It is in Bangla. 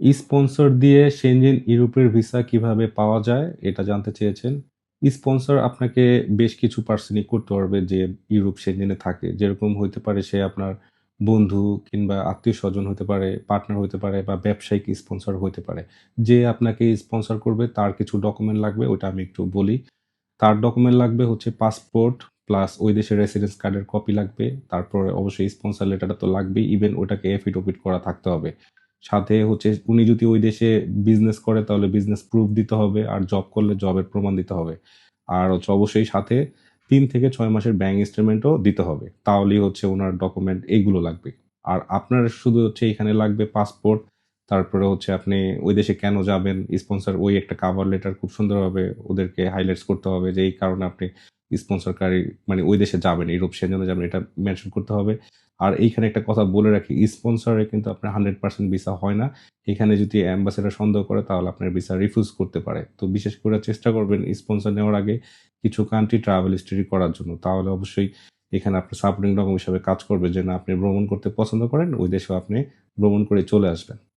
স্পন্সর দিয়ে সেনজেন ইউরোপের ভিসা কীভাবে পাওয়া যায় এটা জানতে চেয়েছেন। স্পন্সর আপনাকে বেশ কিছু পার্সনই করতে পারবে যে ইউরোপ সেনজেনে থাকে। যেরকম হইতে পারে সে আপনার বন্ধু কিংবা আত্মীয় স্বজন হতে পারে, পার্টনার হতে পারে বা ব্যবসায়িক স্পন্সর হতে পারে। যে আপনাকে স্পন্সর করবে তার কিছু ডকুমেন্ট লাগবে ওইটা আমি একটু বলি। তার ডকুমেন্ট লাগবে হচ্ছে পাসপোর্ট প্লাস ওই দেশের রেসিডেন্স কার্ডের কপি লাগবে। তারপরে অবশ্যই স্পন্সর লেটারটা তো লাগবেই। ইভেন ওটাকে এফিডেভিট করা থাকতে হবে। সাথে হচ্ছে উনি যদি ওই দেশে বিজনেস করে তাহলে বিজনেস প্রুফ দিতে হবে। আর জব করলে জবের প্রমাণ দিতে হবে। আর হচ্ছে অবশ্যই সাথে তিন থেকে ছয় মাসের ব্যাংক স্টেটমেন্টও দিতে হবে। তাহলেই হচ্ছে ওনার ডকুমেন্ট এইগুলো লাগবে। আর আপনার শুধু হচ্ছে এখানে লাগবে পাসপোর্ট, তারপরে হচ্ছে আপনি ওই দেশে কেন যাবেন, স্পন্সর ওই একটা কাভার লেটার খুব সুন্দরভাবে ওদেরকে হাইলাইটস করতে হবে যে এই কারণে আপনি স্পন্সরকারী মানে ওই দেশে যাবেন, ইউরোপ সেজন্য যাবেন এটা মেনশন করতে হবে। আর এইখানে একটা কথা বলে রাখি স্পন্সরে কিন্তু আপনার 100% ভিসা হয় না। এখানে যদি অ্যাম্বাসেডর সন্দেহ করে তাহলে আপনার ভিসা রিফিউজ করতে পারে। তো বিশেষ করে চেষ্টা করবেন স্পন্সর নেওয়ার আগে কিছু কান্ট্রি ট্রাভেল হিস্টরি করার জন্য। তাহলে অবশ্যই এখানে আপনার সাপোর্টিং রকম হিসাবে কাজ করবে যে না আপনি ভ্রমণ করতে পছন্দ করেন, ওই দেশেও আপনি ভ্রমণ করে চলে আসবেন।